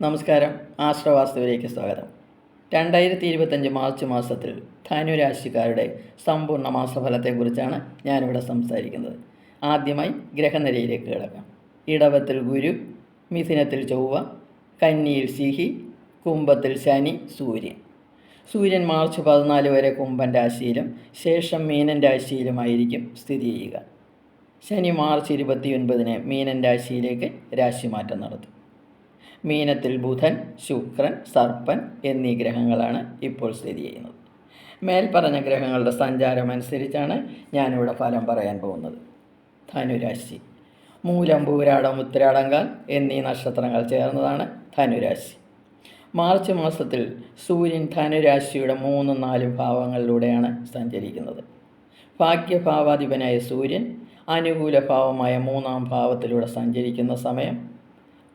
നമസ്കാരം. ആശ്രവാസ്തുവിലേക്ക് സ്വാഗതം. രണ്ടായിരത്തി ഇരുപത്തഞ്ച് മാർച്ച് മാസത്തിൽ ധനുരാശിക്കാരുടെ സമ്പൂർണ മാസഫലത്തെക്കുറിച്ചാണ് ഞാനിവിടെ സംസാരിക്കുന്നത്. ആദ്യമായി ഗ്രഹനിരയിലേക്ക് കിടക്കാം. ഇടവത്തിൽ ഗുരു മിഥുനത്തിൽ ചൊവ്വ കന്നിയിൽ സിഹി കുംഭത്തിൽ ശനി സൂര്യൻ. സൂര്യൻ മാർച്ച് പതിനാല് വരെ കുംഭൻ രാശിയിലും ശേഷം മീനൻ രാശിയിലുമായിരിക്കും സ്ഥിതി ചെയ്യുക. ശനി മാർച്ച് ഇരുപത്തിയൊൻപതിന് മീനൻ രാശിയിലേക്ക് രാശിമാറ്റം നടത്തും. മീനത്തിൽ ബുധൻ ശുക്രൻ സർപ്പൻ എന്നീ ഗ്രഹങ്ങളാണ് ഇപ്പോൾ സ്ഥിതി ചെയ്യുന്നത്. മേൽപ്പറഞ്ഞ ഗ്രഹങ്ങളുടെ സഞ്ചാരം അനുസരിച്ചാണ് ഞാനിവിടെ ഫലം പറയാൻ പോകുന്നത്. ധനുരാശി. മൂലം പൂരാടം ഉത്തരാടങ്കാൽ എന്നീ നക്ഷത്രങ്ങൾ ചേർന്നതാണ് ധനുരാശി. മാർച്ച് മാസത്തിൽ സൂര്യൻ ധനുരാശിയുടെ മൂന്നും നാലും ഭാവങ്ങളിലൂടെയാണ് സഞ്ചരിക്കുന്നത്. ഭാഗ്യഭാവാധിപനായ സൂര്യൻ അനുകൂല ഭാവമായ മൂന്നാം ഭാവത്തിലൂടെ സഞ്ചരിക്കുന്ന സമയം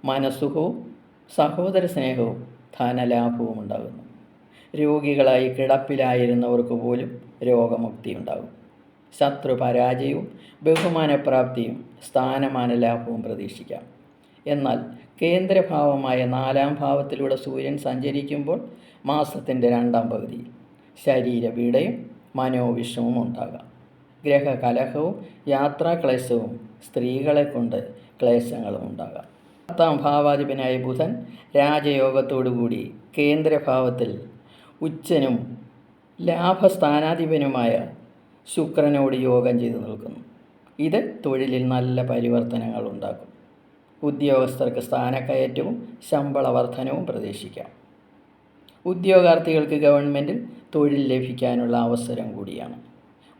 മനസ്സുഖവും സഹോദര സ്നേഹവും ധനലാഭവും ഉണ്ടാകുന്നു. രോഗികളായി കിടപ്പിലായിരുന്നവർക്ക് പോലും രോഗമുക്തി ഉണ്ടാകും. ശത്രു പരാജയവും ബഹുമാനപ്രാപ്തിയും സ്ഥാനമാന ലാഭവും പ്രതീക്ഷിക്കാം. എന്നാൽ കേന്ദ്രഭാവമായ നാലാം ഭാവത്തിലൂടെ സൂര്യൻ സഞ്ചരിക്കുമ്പോൾ മാസത്തിന്റെ രണ്ടാം പകുതിയിൽ ശരീരപീഡയും മനോവിഷമവും ഉണ്ടാകാം. ഗ്രഹകലഹവും യാത്രാക്ലേശവും സ്ത്രീകളെ കൊണ്ട് ക്ലേശങ്ങളും ഉണ്ടാകാം. പത്താം ഭാവാധിപനായ ബുധൻ രാജയോഗത്തോടുകൂടി കേന്ദ്രഭാവത്തിൽ ഉച്ചനും ലാഭസ്ഥാനാധിപനുമായ ശുക്രനോട് യോഗം ചെയ്തു നിൽക്കുന്നു. ഇത് തൊഴിലിൽ നല്ല പരിവർത്തനങ്ങൾ ഉണ്ടാക്കും. ഉദ്യോഗസ്ഥർക്ക് സ്ഥാനക്കയറ്റവും ശമ്പള വർധനവും പ്രതീക്ഷിക്കാം. ഉദ്യോഗാർത്ഥികൾക്ക് ഗവൺമെന്റിൽ തൊഴിൽ ലഭിക്കാനുള്ള അവസരം കൂടിയാണ്.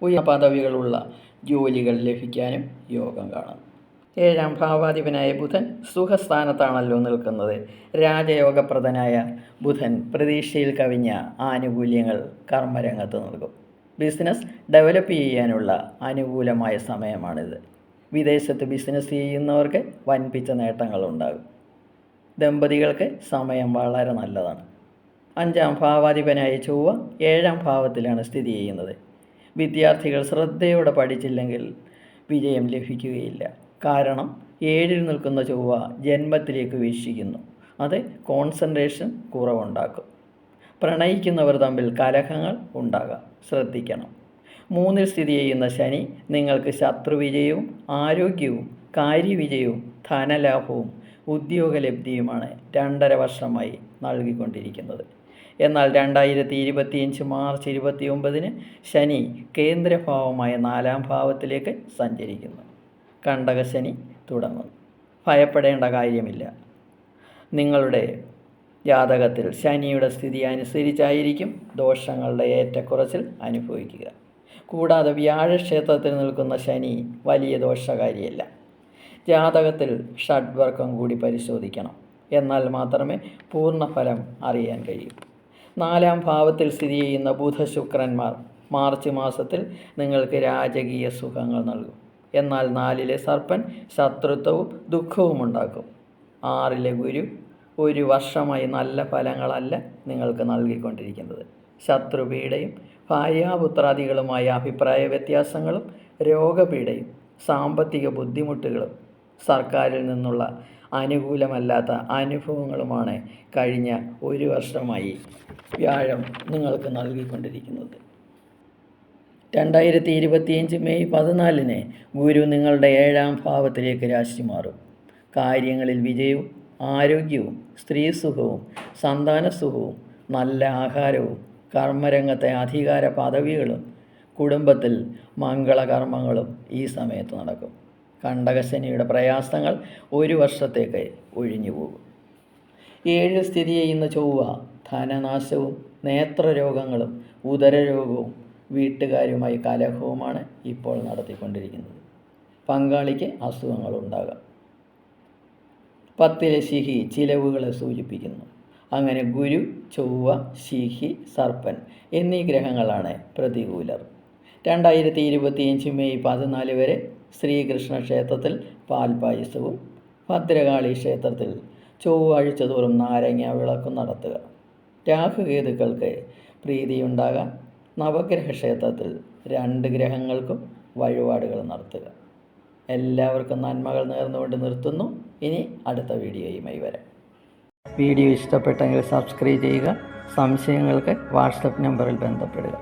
ഉയർന്ന പദവികളുള്ള ജോലികൾ ലഭിക്കാനും യോഗം കാണുന്നു. ഏഴാം ഭാവാധിപനായ ബുധൻ സുഖസ്ഥാനത്താണല്ലോ നിൽക്കുന്നത്. രാജയോഗപ്രദനായ ബുധൻ പ്രതീക്ഷയിൽ കവിഞ്ഞ ആനുകൂല്യങ്ങൾ കർമ്മരംഗത്ത് നൽകും. ബിസിനസ് ഡെവലപ്പ് ചെയ്യാനുള്ള അനുകൂലമായ സമയമാണിത്. വിദേശത്ത് ബിസിനസ് ചെയ്യുന്നവർക്ക് വൻപിച്ച നേട്ടങ്ങളുണ്ടാകും. ദമ്പതികൾക്ക് സമയം വളരെ നല്ലതാണ്. അഞ്ചാം ഭാവാധിപനായ ചൊവ്വ ഏഴാം ഭാവത്തിലാണ് സ്ഥിതി ചെയ്യുന്നത്. വിദ്യാർത്ഥികൾ ശ്രദ്ധയോടെ പഠിച്ചില്ലെങ്കിൽ വിജയം ലഭിക്കുകയില്ല. കാരണം ഏഴിൽ നിൽക്കുന്ന ചൊവ്വ ജന്മത്തിലേക്ക് വീക്ഷിക്കുന്നു. അത് കോൺസെൻട്രേഷൻ കുറവുണ്ടാക്കും. പ്രണയിക്കുന്നവർ തമ്മിൽ കലഹങ്ങൾ ഉണ്ടാകാം. ശ്രദ്ധിക്കണം. മൂന്നിൽ സ്ഥിതി ചെയ്യുന്ന ശനി നിങ്ങൾക്ക് ശത്രുവിജയവും ആരോഗ്യവും കാര്യവിജയവും ധനലാഭവും ഉദ്യോഗലബ്ധിയുമാണ് രണ്ടര വർഷമായി നൽകിക്കൊണ്ടിരിക്കുന്നത്. എന്നാൽ രണ്ടായിരത്തി ഇരുപത്തിയഞ്ച് മാർച്ച് ഇരുപത്തി ഒമ്പതിന് ശനി കേന്ദ്രഭാവമായ നാലാം ഭാവത്തിലേക്ക് സഞ്ചരിക്കുന്നു. കണ്ടകശനി തുടങ്ങുന്നു ഭയപ്പെടേണ്ട കാര്യമില്ല. നിങ്ങളുടെ ജാതകത്തിൽ ശനിയുടെ സ്ഥിതി അനുസരിച്ചായിരിക്കും ദോഷങ്ങളുടെ ഏറ്റക്കുറച്ചിൽ അനുഭവിക്കുക. കൂടാതെ വ്യാഴക്ഷേത്രത്തിൽ നിൽക്കുന്ന ശനി വലിയ ദോഷകാരിയല്ല. ജാതകത്തിൽ ഷഡ്വർക്കം കൂടി പരിശോധിക്കണം. എന്നാൽ മാത്രമേ പൂർണഫലം അറിയാൻ കഴിയൂ. നാലാം ഭാവത്തിൽ സ്ഥിതി ചെയ്യുന്ന ബുധശുക്രന്മാർ മാർച്ച് മാസത്തിൽ നിങ്ങൾക്ക് രാജകീയ സുഖങ്ങൾ നൽകും. എന്നാൽ നാലിലെ സർപ്പൻ ശത്രുത്വവും ദുഃഖവും ഉണ്ടാക്കും ആറിലെ ഗുരു ഒരു വർഷമായി നല്ല ഫലങ്ങളല്ല നിങ്ങൾക്ക് നൽകിക്കൊണ്ടിരിക്കുന്നത്. ശത്രുപീഡയും ഭാര്യാപുത്രാദികളുമായ അഭിപ്രായ വ്യത്യാസങ്ങളും രോഗപീഡയും സാമ്പത്തിക ബുദ്ധിമുട്ടുകളും സർക്കാരിൽ നിന്നുള്ള അനുകൂലമല്ലാത്ത അനുഭവങ്ങളുമാണ് കഴിഞ്ഞ ഒരു വർഷമായി വ്യാഴം നിങ്ങൾക്ക് നൽകിക്കൊണ്ടിരിക്കുന്നത്. രണ്ടായിരത്തി ഇരുപത്തിയഞ്ച് മെയ് പതിനാലിന് ഗുരു നിങ്ങളുടെ ഏഴാം ഭാവത്തിലേക്ക് രാശി മാറും കാര്യങ്ങളിൽ വിജയവും ആരോഗ്യവും സ്ത്രീ സുഖവും സന്താന സുഖവും നല്ല ആഹാരവും കർമ്മരംഗത്തെ അധികാര പദവികളും കുടുംബത്തിൽ മംഗളകർമ്മങ്ങളും ഈ സമയത്ത് നടക്കും. കണ്ടകശനിയുടെ പ്രയാസങ്ങൾ ഒരു വർഷത്തേക്ക് ഒഴിഞ്ഞു പോകും. ഏഴ് സ്ഥിതി ചെയ്യുന്ന ചൊവ്വ ധനനാശവും നേത്രരോഗങ്ങളും ഉദരരോഗവും വീട്ടുകാരുമായി കലഹവുമാണ് ഇപ്പോൾ നടത്തിക്കൊണ്ടിരിക്കുന്നത്. പങ്കാളിക്ക് അസുഖങ്ങളുണ്ടാകാം. പത്തിലെ ശിഹി ചിലവുകളെ സൂചിപ്പിക്കുന്നു. അങ്ങനെ ഗുരു ചൊവ്വ ശിഹി സർപ്പൻ എന്നീ ഗ്രഹങ്ങളാണ് പ്രതികൂലർ. രണ്ടായിരത്തി ഇരുപത്തിയഞ്ച് മെയ് പതിനാല് വരെ ശ്രീകൃഷ്ണ ക്ഷേത്രത്തിൽ പാൽപായസവും ഭദ്രകാളി ക്ഷേത്രത്തിൽ ചൊവ്വാഴ്ച തോറും നാരങ്ങ വിളക്കും നടത്തുക. രാഹുകേതുക്കൾക്ക് പ്രീതിയുണ്ടാകാൻ നവഗ്രഹ ക്ഷേത്രത്തിൽ രണ്ട് ഗ്രഹങ്ങൾക്കും വഴിപാടുകൾ നടത്തുക. എല്ലാവർക്കും നന്മകൾ നേർന്നുകൊണ്ട് നിർത്തുന്നു. ഇനി അടുത്ത വീഡിയോയുമായി വരാം. വീഡിയോ ഇഷ്ടപ്പെട്ടെങ്കിൽ സബ്സ്ക്രൈബ് ചെയ്യുക സംശയങ്ങൾക്ക് വാട്സപ്പ് നമ്പറിൽ ബന്ധപ്പെടുക.